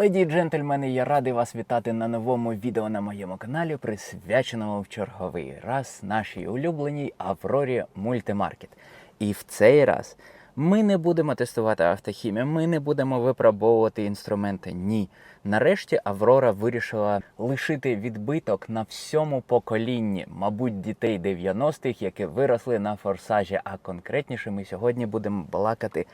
Леді і джентльмени, я радий вас вітати на новому відео на моєму каналі, присвяченому в черговий раз нашій улюбленій Аврорі Мультимаркет. І в цей раз ми не будемо тестувати автохімію, ми не будемо випробовувати інструменти. Ні. Нарешті Аврора вирішила лишити відбиток на всьому поколінні, мабуть, дітей 90-х, які виросли на форсажі. А конкретніше ми сьогодні будемо балакати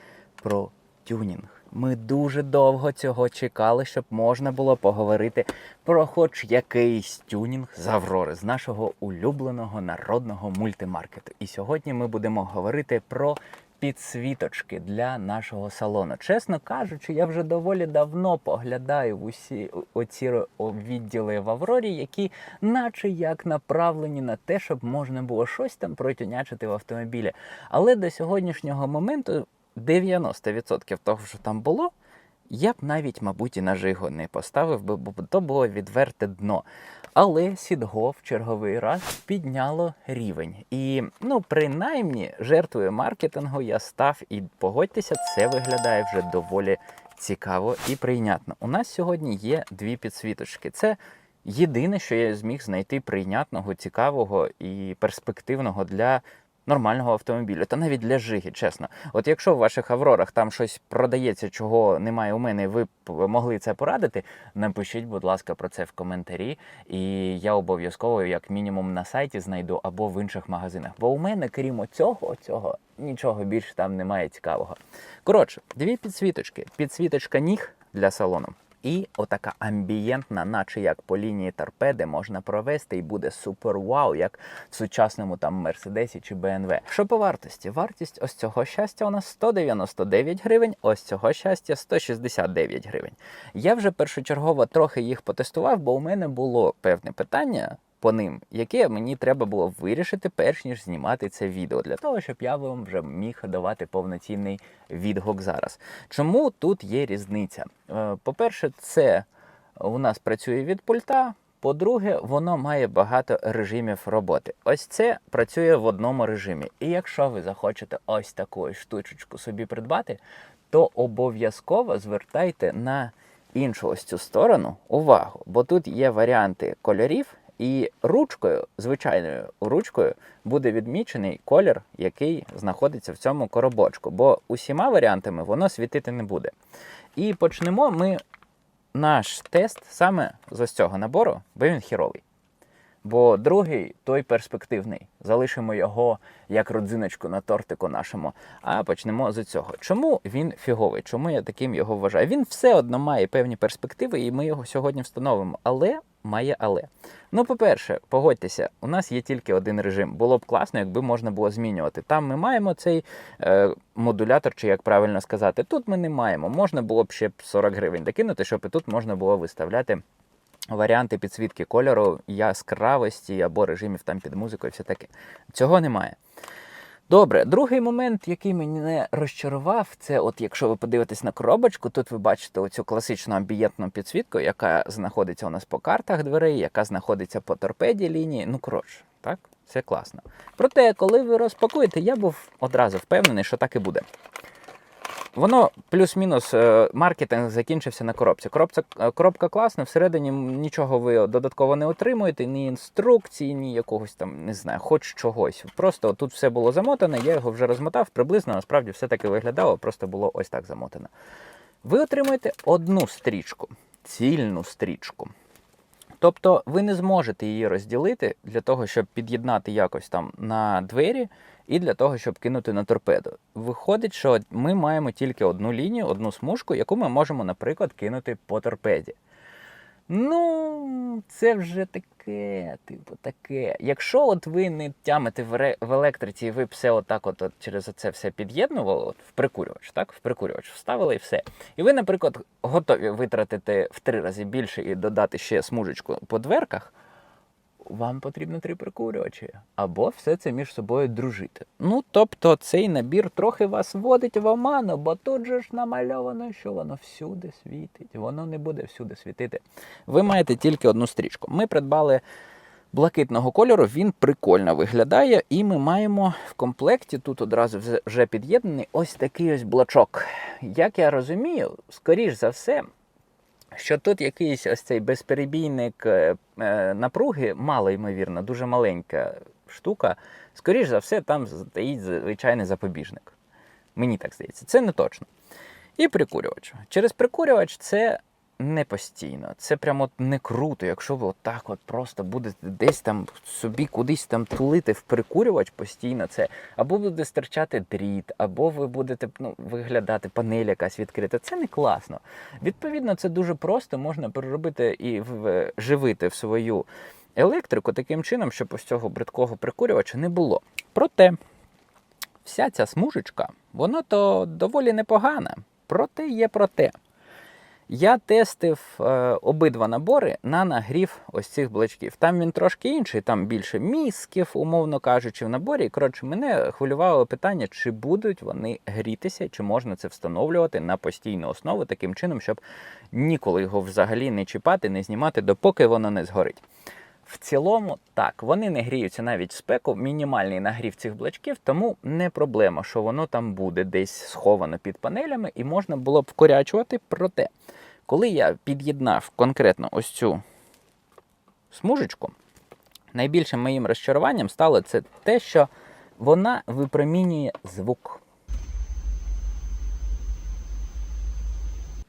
про тюнінг. Ми дуже довго цього чекали, щоб можна було поговорити про хоч якийсь тюнінг з Аврори, з нашого улюбленого народного мультимаркету. І сьогодні ми будемо говорити про підсвіточки для нашого салону. Чесно кажучи, я вже доволі давно поглядаю в усі оці відділи в Аврорі, які наче як направлені на те, щоб можна було щось там протюнячити в автомобілі. Але до сьогоднішнього моменту 90% того, що там було, я б навіть, мабуть, і на жиго не поставив би, бо то було відверте дно. Але Сідго в черговий раз підняло рівень. І, ну, принаймні, жертвою маркетингу я став, і погодьтеся, це виглядає вже доволі цікаво і прийнятно. У нас сьогодні є дві підсвіточки. Це єдине, що я зміг знайти прийнятного, цікавого і перспективного для нормального автомобіля, та навіть для жиги, чесно. От якщо в ваших аврорах там щось продається, чого немає у мене, і ви б могли це порадити, напишіть, будь ласка, про це в коментарі. І я обов'язково, як мінімум, на сайті знайду або в інших магазинах. Бо у мене, крім цього, цього, нічого більше там немає цікавого. Коротше, дві підсвіточки: підсвіточка ніг для салону. І отака амбієнтна, наче як по лінії торпеди, можна провести і буде супер вау, як в сучасному там Мерседесі чи БНВ. Що по вартості? Вартість ось цього щастя у нас 199 гривень, ось цього щастя 169 гривень. Я вже першочергово трохи їх потестував, бо у мене було певне питання. По ним, яке мені треба було вирішити, перш ніж знімати це відео, для того, щоб я вам вже міг давати повноцінний відгук зараз. Чому тут є різниця? Е, По-перше, це у нас працює від пульта. По-друге, воно має багато режимів роботи. Ось це працює в одному режимі. І якщо ви захочете ось таку штучечку собі придбати, то обов'язково звертайте на іншу ось цю сторону увагу, бо тут є варіанти кольорів, і ручкою, звичайною ручкою, буде відмічений колір, який знаходиться в цьому коробочку, бо усіма варіантами воно світити не буде. І почнемо ми наш тест саме з ось цього набору, бо він хіровий. Бо другий той перспективний. Залишимо його як родзиночку на тортику нашому. А почнемо з цього. Чому він фіговий? Чому я таким його вважаю? Він все одно має певні перспективи, і ми його сьогодні встановимо. Але має але. Ну, по-перше, погодьтеся, у нас є тільки один режим. Було б класно, якби можна було змінювати. Там ми маємо цей е, модулятор, чи як правильно сказати. Тут ми не маємо. Можна було б ще 40 гривень докинути, щоб і тут можна було виставляти варіанти підсвітки кольору, яскравості або режимів там під музику і все таке. Цього немає. Добре, другий момент, який мене розчарував, це от якщо ви подивитесь на коробочку, тут ви бачите оцю класичну амбієнтну підсвітку, яка знаходиться у нас по картах дверей, яка знаходиться по торпеді лінії. Ну, коротше, так, все класно. Проте, коли ви розпакуєте, я був одразу впевнений, що так і буде. Воно плюс-мінус е, маркетинг закінчився на коробці. Коробця, е, коробка класна, всередині нічого ви додатково не отримуєте, ні інструкції, ні якогось там, не знаю, хоч чогось. Просто тут все було замотане, я його вже розмотав, приблизно насправді все таки виглядало, просто було ось так замотане. Ви отримуєте одну стрічку, цільну стрічку. Тобто ви не зможете її розділити для того, щоб під'єднати якось там на двері, і для того, щоб кинути на торпеду. Виходить, що ми маємо тільки одну лінію, одну смужку, яку ми можемо, наприклад, кинути по торпеді. Ну, це вже таке, типу, таке. Якщо от ви не тямите в, ре- в електриці, і ви все отак от, от через це все під'єднували, от в прикурювач, так? В прикурювач вставили і все. І ви, наприклад, готові витратити в три рази більше і додати ще смужечку по дверках, вам потрібно три прикурювачі. Або все це між собою дружити. Ну, тобто цей набір трохи вас вводить в оману, бо тут же ж намальовано, що воно всюди світить. Воно не буде всюди світити. Ви маєте тільки одну стрічку. Ми придбали блакитного кольору, він прикольно виглядає, і ми маємо в комплекті тут одразу вже- під'єднаний ось такий ось блочок. Як я розумію, скоріш за все, що тут якийсь ось цей безперебійник е, е, напруги, мало ймовірно, дуже маленька штука. Скоріш за все, там стоїть звичайний запобіжник. Мені так здається, це не точно. І прикурювач. Через прикурювач це не постійно. Це прямо не круто, якщо ви отак от просто будете десь там собі кудись там тулити в прикурювач постійно. Це або буде стирчати дріт, або ви будете ну, виглядати панель якась відкрита. Це не класно. Відповідно, це дуже просто можна переробити і вживити в свою електрику таким чином, щоб ось цього бридкого прикурювача не було. Проте вся ця смужечка, вона то доволі непогана. Проте є проте. Я тестив е, обидва набори на нагрів ось цих блочків. Там він трошки інший, там більше місків, умовно кажучи, в наборі. Коротше, мене хвилювало питання, чи будуть вони грітися, чи можна це встановлювати на постійну основу таким чином, щоб ніколи його взагалі не чіпати, не знімати, допоки воно не згорить. В цілому, так, вони не гріються навіть в спеку, мінімальний нагрів цих блочків, тому не проблема, що воно там буде десь сховано під панелями, і можна було б вкорячувати. Проте, коли я під'єднав конкретно ось цю смужечку, найбільшим моїм розчаруванням стало це те, що вона випромінює звук.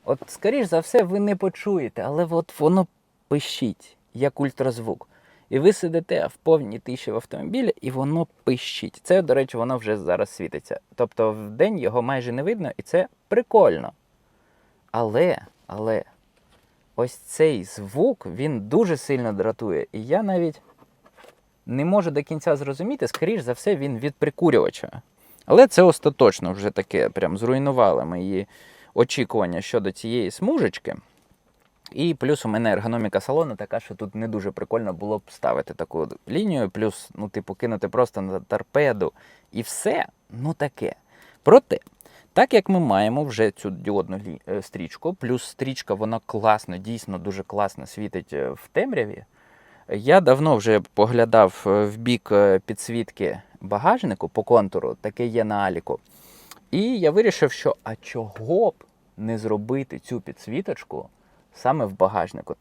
От, скоріш за все, ви не почуєте, але от воно пищить, як ультразвук. І ви сидите в повній тиші в автомобілі, і воно пищить. Це, до речі, воно вже зараз світиться. Тобто в день його майже не видно, і це прикольно. Але, але, ось цей звук він дуже сильно дратує. І я навіть не можу до кінця зрозуміти, скоріш за все, він від прикурювача. Але це остаточно вже таке, прям зруйнувало мої очікування щодо цієї смужечки. І плюс у мене ергономіка салону така, що тут не дуже прикольно було б ставити таку лінію, плюс, ну, типу, кинути просто на торпеду і все, ну таке. Проте, так як ми маємо вже цю діодну е, стрічку, плюс стрічка вона класно, дійсно дуже класно світить е, в темряві. Я давно вже поглядав е, в бік підсвітки багажнику по контуру, таке є на Аліку. І я вирішив, що а чого б не зробити цю підсвіточку саме в багажнику.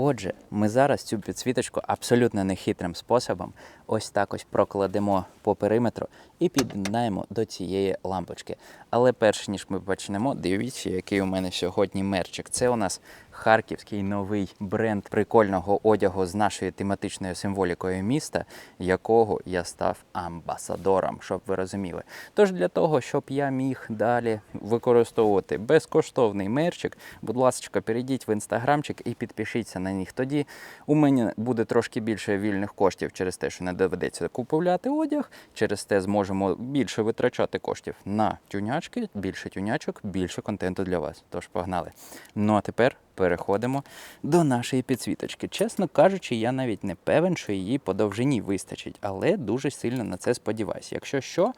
Отже, ми зараз цю підсвіточку абсолютно нехитрим способом ось так ось прокладемо по периметру і під'єднаємо до цієї лампочки. Але перш ніж ми почнемо, дивіться, який у мене сьогодні мерчик. Це у нас харківський новий бренд прикольного одягу з нашою тематичною символікою міста, якого я став амбасадором, щоб ви розуміли. Тож для того, щоб я міг далі використовувати безкоштовний мерчик, будь ласка, перейдіть в інстаграмчик і підпишіться на них. Тоді у мене буде трошки більше вільних коштів через те, що не доведеться купувати одяг. Через те зможемо більше витрачати коштів на тюнячки, більше тюнячок, більше контенту для вас. Тож погнали. Ну а тепер переходимо до нашої підсвіточки. Чесно кажучи, я навіть не певен, що її по довжині вистачить, але дуже сильно на це сподіваюся. Якщо що,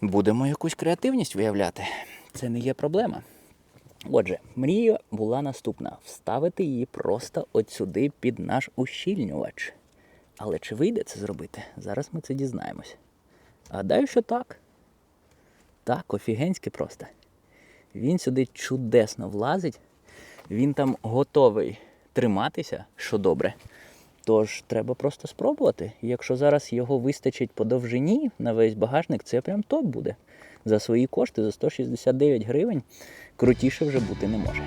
будемо якусь креативність виявляти. Це не є проблема. Отже, мрія була наступна: вставити її просто от сюди під наш ущільнювач. Але чи вийде це зробити? Зараз ми це дізнаємось. Гадаю, що так. Так, офігенськи просто. Він сюди чудесно влазить, він там готовий триматися, що добре. Тож треба просто спробувати. Якщо зараз його вистачить по довжині на весь багажник, це прям топ буде. За свої кошти, за 169 гривень, крутіше вже бути не може.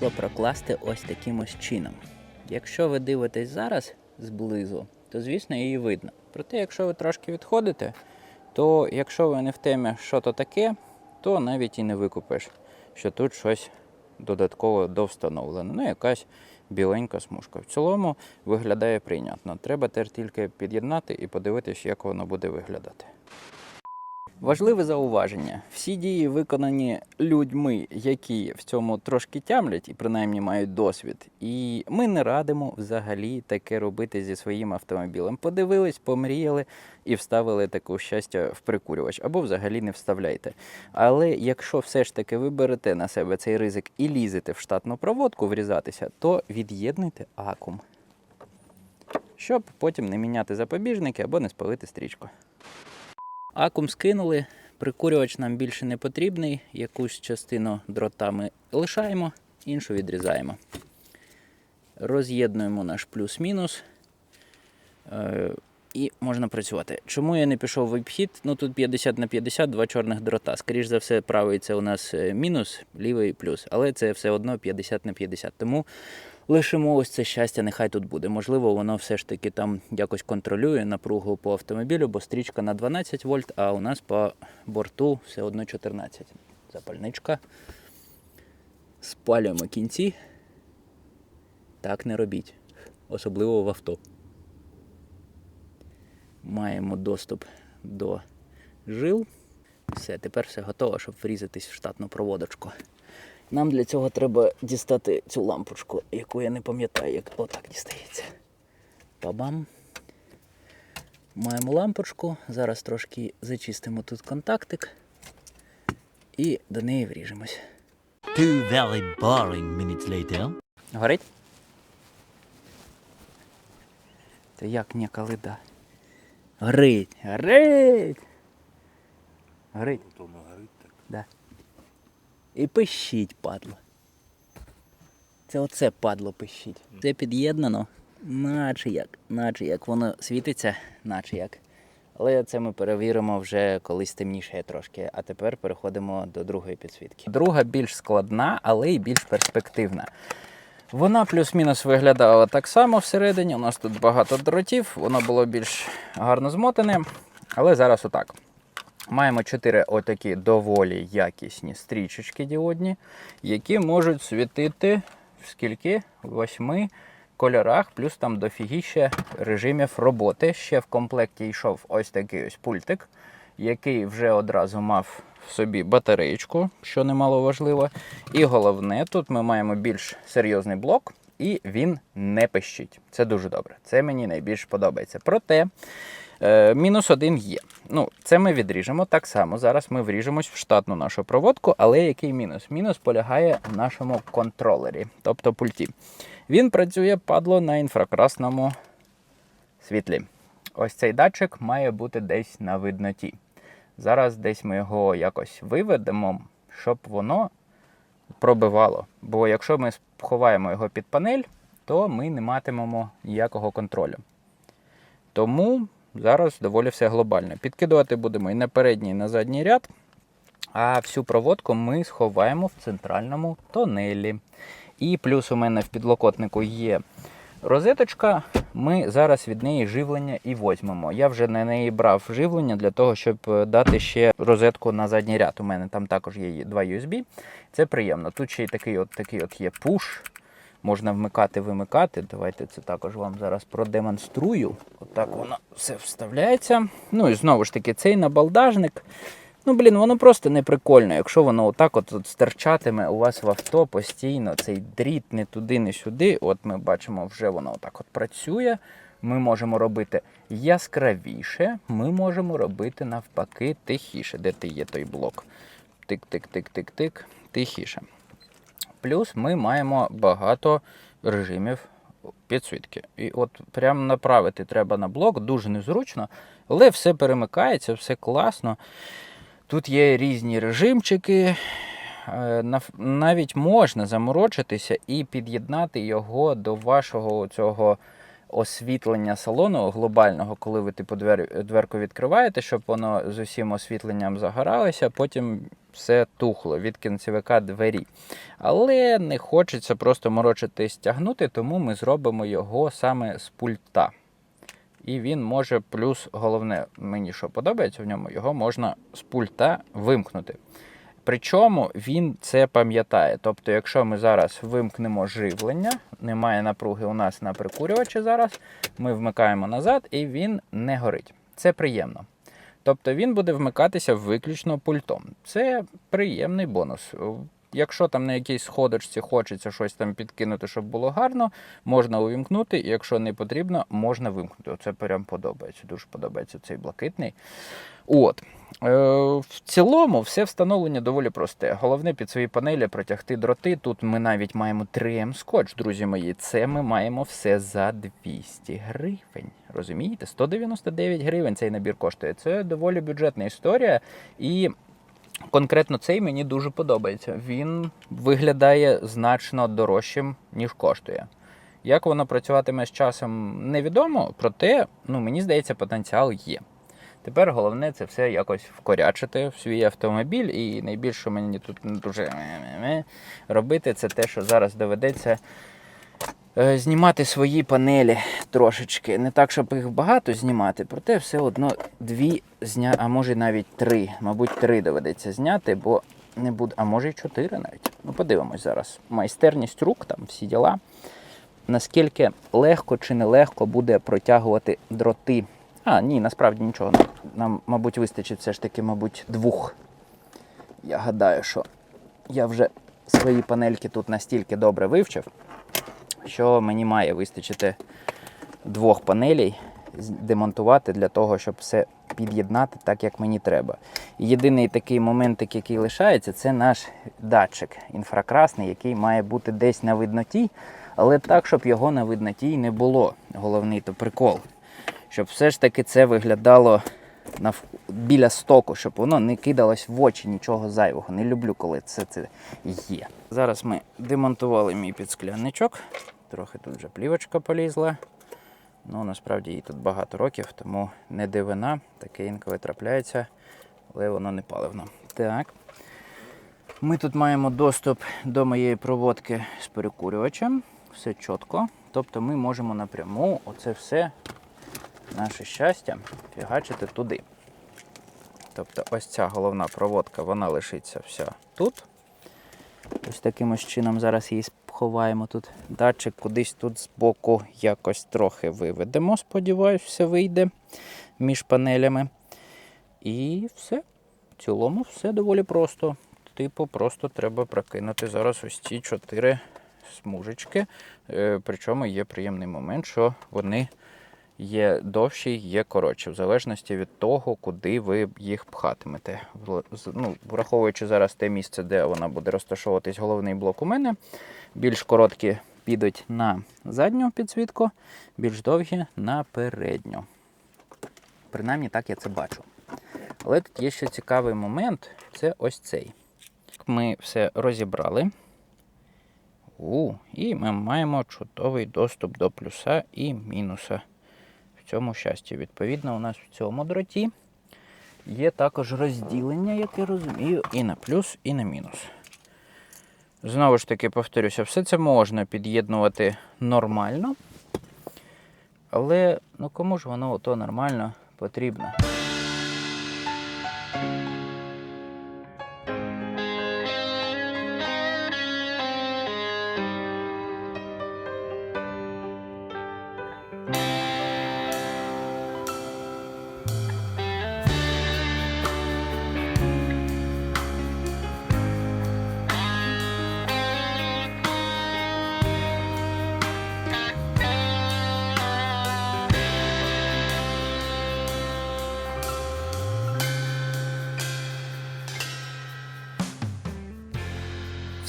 Вийшло прокласти ось таким ось чином. Якщо ви дивитесь зараз зблизу, то звісно її видно. Проте, якщо ви трошки відходите, то якщо ви не в темі, що то таке, то навіть і не викупиш, що тут щось додатково довстановлено. Ну, якась біленька смужка. В цілому виглядає прийнятно. Треба теж тільки під'єднати і подивитись, як воно буде виглядати. Важливе зауваження: всі дії виконані людьми, які в цьому трошки тямлять і принаймні мають досвід. І ми не радимо взагалі таке робити зі своїм автомобілем. Подивились, помріяли і вставили таке щастя в прикурювач, або взагалі не вставляйте. Але якщо все ж таки ви берете на себе цей ризик і лізете в штатну проводку врізатися, то від'єднуйте акум, щоб потім не міняти запобіжники або не спалити стрічку. Акум скинули, прикурювач нам більше не потрібний. Якусь частину дрота ми лишаємо, іншу відрізаємо. Роз'єднуємо наш плюс-мінус. І можна працювати. Чому я не пішов в обхід? Ну тут 50 на 50, два чорних дрота. Скоріш за все, правий це у нас е, мінус, лівий плюс. Але це все одно 50 на 50. Тому лишимо ось це щастя, нехай тут буде. Можливо, воно все ж таки там якось контролює напругу по автомобілю, бо стрічка на 12 вольт, а у нас по борту все одно 14. Запальничка. Спалюємо кінці. Так не робіть. Особливо в авто. Маємо доступ до жил. Все, тепер все готово, щоб врізатись в штатну проводочку. Нам для цього треба дістати цю лампочку, яку я не пам'ятаю, як отак дістається. Па-бам. Маємо лампочку. Зараз трошки зачистимо тут контактик і до неї вріжемось. Two very boring minutes later. Горить? Це як ніколи да. Горить! Горить! Горить. Воно горить так. Да. І пищить, падло. Це оце падло пищить. Це під'єднано, наче як, наче як воно світиться, наче як. Але це ми перевіримо вже колись темніше трошки. А тепер переходимо до другої підсвітки. Друга більш складна, але й більш перспективна. Вона плюс-мінус виглядала так само всередині. У нас тут багато дротів, воно було більш гарно змотане. Але зараз отак. Маємо чотири отакі доволі якісні стрічечки діодні, які можуть світити в скільки? Восьми кольорах, плюс там дофігіще режимів роботи. Ще в комплекті йшов ось такий ось пультик, який вже одразу мав в собі батареєчку, що немало важливо. І головне, тут ми маємо більш серйозний блок, і він не пищить. Це дуже добре. Це мені найбільш подобається. Проте. Е, мінус один є. Ну, це ми відріжемо так само. Зараз ми вріжемось в штатну нашу проводку, але який мінус? Мінус полягає в нашому контролері, тобто пульті. Він працює падло на інфракрасному світлі. Ось цей датчик має бути десь на видноті. Зараз десь ми його якось виведемо, щоб воно пробивало. Бо якщо ми ховаємо його під панель, то ми не матимемо ніякого контролю. Тому зараз доволі все глобально. Підкидувати будемо і на передній, і на задній ряд. А всю проводку ми сховаємо в центральному тонелі. І плюс у мене в підлокотнику є розеточка. Ми зараз від неї живлення і возьмемо. Я вже на неї брав живлення для того, щоб е, дати ще розетку на задній ряд. У мене там також є два USB. Це приємно. Тут ще й такий от, такий от є пуш. Можна вмикати, вимикати. Давайте це також вам зараз продемонструю. Отак воно все вставляється. Ну і знову ж таки, цей набалдажник. Ну, блін, воно просто не прикольно. Якщо воно отак от, от у вас в авто постійно, цей дріт не туди, не сюди. От ми бачимо, вже воно отак от працює. Ми можемо робити яскравіше, ми можемо робити навпаки тихіше. Де ти є той блок? Тик-тик-тик-тик-тик, тихіше. Плюс ми маємо багато режимів підсвітки. І от прямо направити треба на блок, дуже незручно, але все перемикається, все класно. Тут є різні режимчики. Е, Навіть можна заморочитися і під'єднати його до вашого цього освітлення салону глобального, коли ви типу двер, дверку відкриваєте, щоб воно з усім освітленням загоралося, потім все тухло від кінцевика двері. Але не хочеться просто морочитись тягнути, тому ми зробимо його саме з пульта. І він може, плюс головне, мені що подобається в ньому, його можна з пульта вимкнути. Причому він це пам'ятає. Тобто, якщо ми зараз вимкнемо живлення, немає напруги у нас на прикурювачі зараз, ми вмикаємо назад і він не горить. Це приємно. Тобто він буде вмикатися виключно пультом. Це приємний бонус. Якщо там на якійсь сходочці хочеться щось там підкинути, щоб було гарно, можна увімкнути, і якщо не потрібно, можна вимкнути. Оце прям подобається. Дуже подобається цей блакитний. От. Е, в цілому, все встановлення доволі просте. Головне під свої панелі протягти дроти. Тут ми навіть маємо 3М скотч, друзі мої. Це ми маємо все за 200 гривень. Розумієте? 199 гривень цей набір коштує. Це доволі бюджетна історія. І конкретно цей мені дуже подобається. Він виглядає значно дорожчим, ніж коштує. Як воно працюватиме з часом, невідомо, проте, ну, мені здається, потенціал є. Тепер головне це все якось вкорячити в свій автомобіль. І найбільше мені тут не дуже робити, це те, що зараз доведеться знімати свої панелі трошечки. Не так, щоб їх багато знімати, проте все одно дві зня, а може навіть три. Мабуть, три доведеться зняти, бо не буде, а може й чотири навіть. Ну, подивимось зараз. Майстерність рук, там всі діла. Наскільки легко чи нелегко буде протягувати дроти. А, ні, насправді нічого. Нам, мабуть, вистачить все ж таки, мабуть, двох. Я гадаю, що я вже свої панельки тут настільки добре вивчив, що мені має вистачити двох панелей демонтувати для того, щоб все під'єднати так, як мені треба. Єдиний такий моментик, який лишається, це наш датчик інфракрасний, який має бути десь на видноті, але так, щоб його на видноті не було. Головний то прикол. Щоб все ж таки це виглядало нав... біля стоку, щоб воно не кидалось в очі нічого зайвого. Не люблю, коли це, це є. Зараз ми демонтували мій підсклянничок. Трохи тут вже плівочка полізла. Ну, насправді їй тут багато років, тому не дивина, таке інколи трапляється, але воно не паливно. Так. Ми тут маємо доступ до моєї проводки з перекурювачем. Все чітко. Тобто ми можемо напряму оце все, наше щастя, фігачити туди. Тобто ось ця головна проводка, вона лишиться вся тут. Ось таким ось чином зараз її сховаємо тут. Датчик кудись тут збоку якось трохи виведемо. Сподіваюсь, все вийде між панелями. І все. В цілому все доволі просто. Типу, просто треба прокинути зараз ось ці чотири смужечки. Е, Причому є приємний момент, що вони є довші, є коротші, в залежності від того, куди ви їх пхатимете. Ну, враховуючи зараз те місце, де вона буде розташовуватись головний блок у мене, більш короткі підуть на задню підсвітку, більш довгі на передню. Принаймні так я це бачу. Але тут є ще цікавий момент це ось цей. Ми все розібрали. У, і ми маємо чудовий доступ до плюса і мінуса в цьому щасті. Відповідно, у нас в цьому дроті є також розділення, як я розумію, і на плюс, і на мінус. Знову ж таки, повторюся, все це можна під'єднувати нормально. Але ну кому ж воно ото нормально потрібно?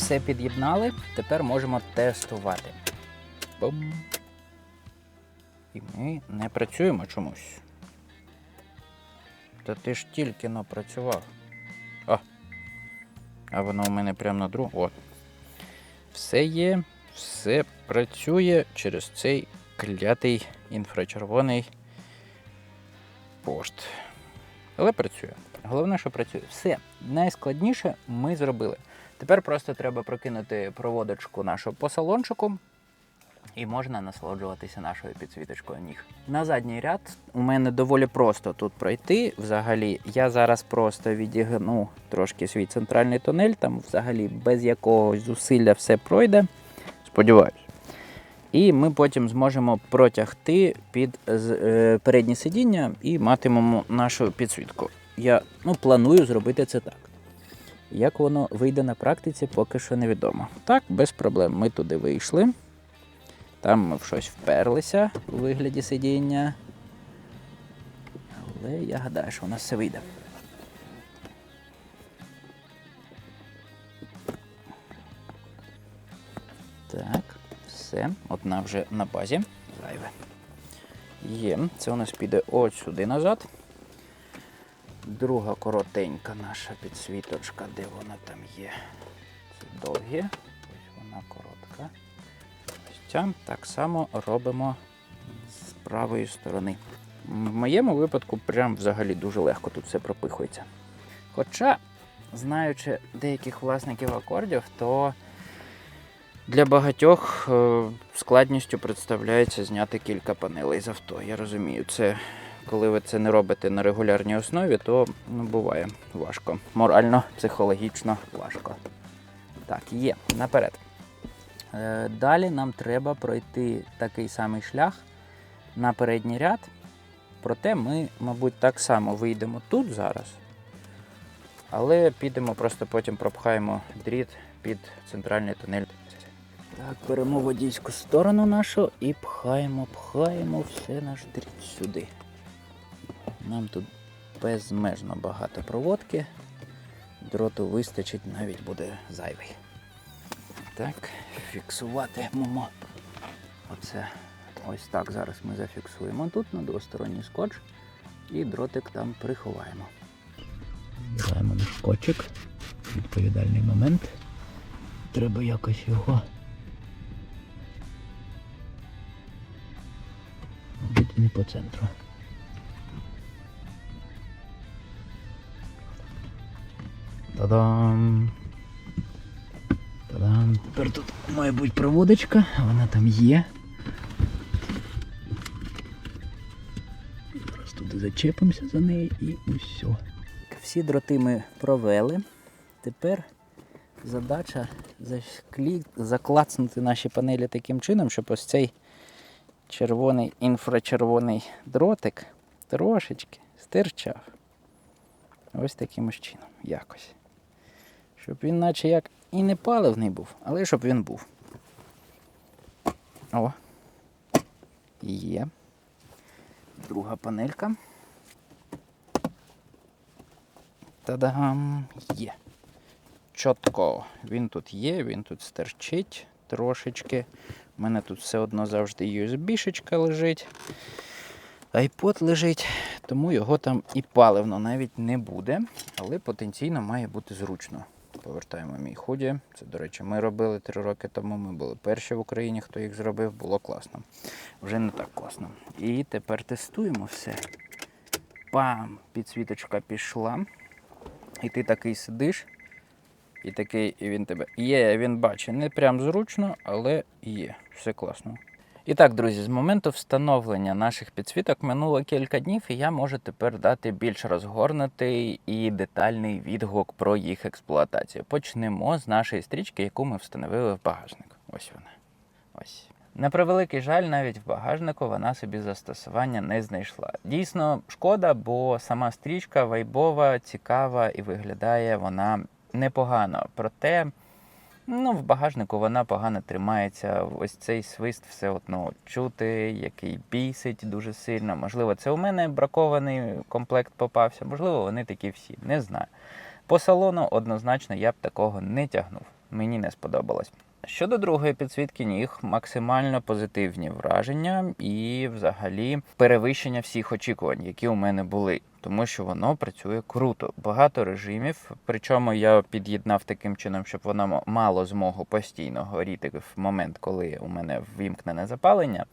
Все під'єднали, тепер можемо тестувати. Бум. І ми не працюємо чомусь. Та ти ж тільки но працював. А. А воно у мене прямо на другу. От. Все є, все працює через цей клятий інфрачервоний пошт. Але працює. Головне, що працює. Все. Найскладніше ми зробили. Тепер просто треба прокинути проводочку нашу по салончику. і можна насолоджуватися нашою підсвіточкою ніг. На задній ряд у мене доволі просто тут пройти. Взагалі, я зараз просто відігну трошки свій центральний тунель, там взагалі без якогось зусилля все пройде. Сподіваюсь. І ми потім зможемо протягти під е, переднє сидіння і матимемо нашу підсвітку. Я ну, планую зробити це так. Як воно вийде на практиці, поки що невідомо. Так, без проблем. Ми туди вийшли. Там ми в щось вперлися у вигляді сидіння. Але я гадаю, що у нас все вийде. Так, все. Одна вже на базі. Зайве. Є. Це у нас піде от сюди назад. Друга коротенька наша підсвіточка, де вона там є. Це довгі. Ось вона коротка. Ця. Так само робимо з правої сторони. В моєму випадку прям взагалі дуже легко тут все пропихується. Хоча, знаючи деяких власників акордів, то для багатьох е, складністю представляється зняти кілька панелей з авто. Я розумію, це коли ви це не робите на регулярній основі, то ну, буває важко. Морально, психологічно важко. Так, є, наперед. Е, Далі нам треба пройти такий самий шлях на передній ряд. Проте ми, мабуть, так само вийдемо тут зараз. Але підемо, просто потім пропхаємо дріт під центральний тунель. Так, беремо водійську сторону нашу і пхаємо, пхаємо все наш дріт сюди. Нам тут безмежно багато проводки. Дроту вистачить, навіть буде зайвий. Так, фіксуватимемо. Оце ось так зараз ми зафіксуємо тут на двосторонній скотч і дротик там приховаємо. Беремо на скотчик. Відповідальний момент. Треба якось його. Не по центру. Та-дам! Та-дам! Тепер тут має бути проводочка, вона там є. Зараз туди зачепимося за неї і усе. Всі дроти ми провели. Тепер задача зашклі... заклацнути наші панелі таким чином, щоб ось цей червоний інфрачервоний дротик трошечки стирчав. Ось таким ось чином. Якось. Щоб він наче як і не паливний був, але щоб він був. О. Є. Друга панелька. Та-дам! Є. Чітко. Він тут є, він тут стерчить трошечки. У мене тут все одно завжди USB-шечка лежить. iPod лежить, тому його там і паливно навіть не буде, але потенційно має бути зручно. Повертаємо мій худі. Це, до речі, ми робили три роки тому. Ми були перші в Україні, хто їх зробив, було класно. Вже не так класно. І тепер тестуємо все. Пам! Підсвіточка пішла. І ти такий сидиш, і такий, і він тебе. Є, він бачить. Не прям зручно, але є. Все класно. І так, друзі, з моменту встановлення наших підсвіток минуло кілька днів, і я можу тепер дати більш розгорнутий і детальний відгук про їх експлуатацію. Почнемо з нашої стрічки, яку ми встановили в багажник. Ось вона. Ось. На превеликий жаль, навіть в багажнику вона собі застосування не знайшла. Дійсно, шкода, бо сама стрічка вайбова, цікава і виглядає вона непогано. Проте, ну, в багажнику вона погано тримається. Ось цей свист все одно чути, який бісить дуже сильно. Можливо, це у мене бракований комплект попався, можливо, вони такі всі, не знаю. По салону однозначно я б такого не тягнув. Мені не сподобалось. Щодо другої підсвітки ніг, максимально позитивні враження і взагалі перевищення всіх очікувань, які у мене були, тому що воно працює круто. Багато режимів. Причому я під'єднав таким чином, щоб воно мало змогу постійно горіти в момент, коли у мене ввімкнене запалення.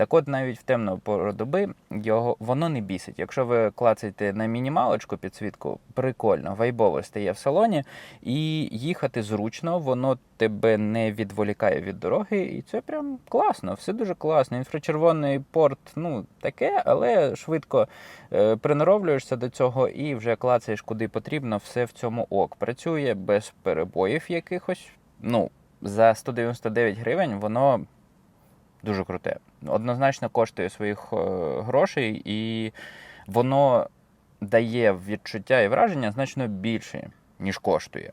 Так от навіть в темну пору доби його воно не бісить. Якщо ви клацаєте на мінімалочку підсвітку, прикольно, вайбово стає в салоні, і їхати зручно, воно тебе не відволікає від дороги, і це прям класно, все дуже класно. Інфрачервоний порт, ну таке, але швидко е, приноровлюєшся до цього і вже клацаєш куди потрібно, все в цьому ок. Працює без перебоїв якихось. Ну, за 199 гривень воно дуже круте. Однозначно коштує своїх е, грошей, і воно дає відчуття і враження значно більше, ніж коштує.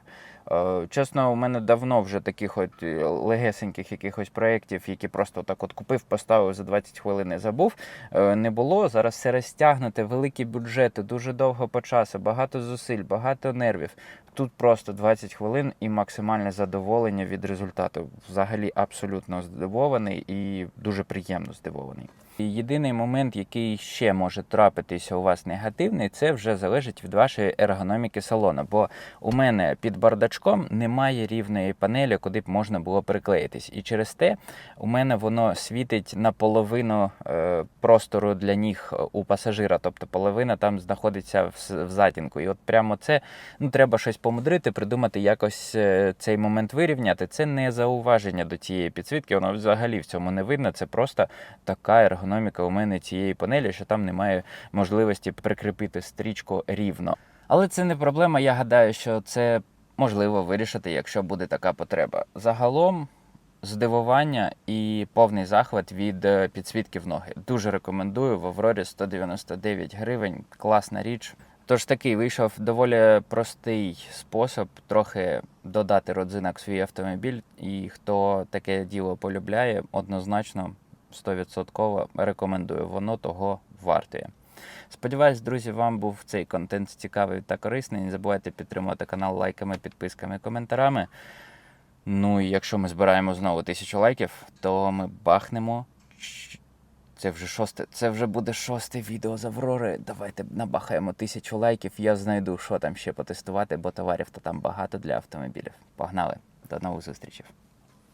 Е, Чесно, у мене давно вже таких от е, легесеньких якихось проєктів, які просто так от купив, поставив за 20 хвилин і забув, не було. Зараз все розтягнуте, великі бюджети, дуже довго по часу, багато зусиль, багато нервів. Тут просто 20 хвилин і максимальне задоволення від результату. Взагалі абсолютно здивований і дуже приємно здивований. Єдиний момент, який ще може трапитися у вас негативний, це вже залежить від вашої ергономіки салону. Бо у мене під бардачком немає рівної панелі, куди б можна було приклеїтись. І через те у мене воно світить наполовину е, простору для ніг у пасажира, тобто половина там знаходиться в, в затінку. І от прямо це ну, треба щось помудрити, придумати якось е, цей момент вирівняти. Це не зауваження до цієї підсвітки, воно взагалі в цьому не видно. Це просто така ергономіка у мене цієї панелі, що там немає можливості прикріпити стрічку рівно. Але це не проблема. Я гадаю, що це можливо вирішити, якщо буде така потреба. Загалом. Здивування і повний захват від е, підсвітки в ноги. Дуже рекомендую в Аврорі 199 гривень. Класна річ. Тож такий вийшов доволі простий спосіб трохи додати родзинок в свій автомобіль. І хто таке діло полюбляє, однозначно 100% рекомендую. Воно того вартує. Сподіваюсь, друзі, вам був цей контент цікавий та корисний. Не забувайте підтримувати канал лайками, підписками, коментарами. Ну і якщо ми збираємо знову тисячу лайків, то ми бахнемо. Це вже шосте, це вже буде шосте відео з Аврори. Давайте набахаємо тисячу лайків. Я знайду, що там ще потестувати, бо товарів то там багато для автомобілів. Погнали! До нових зустрічей!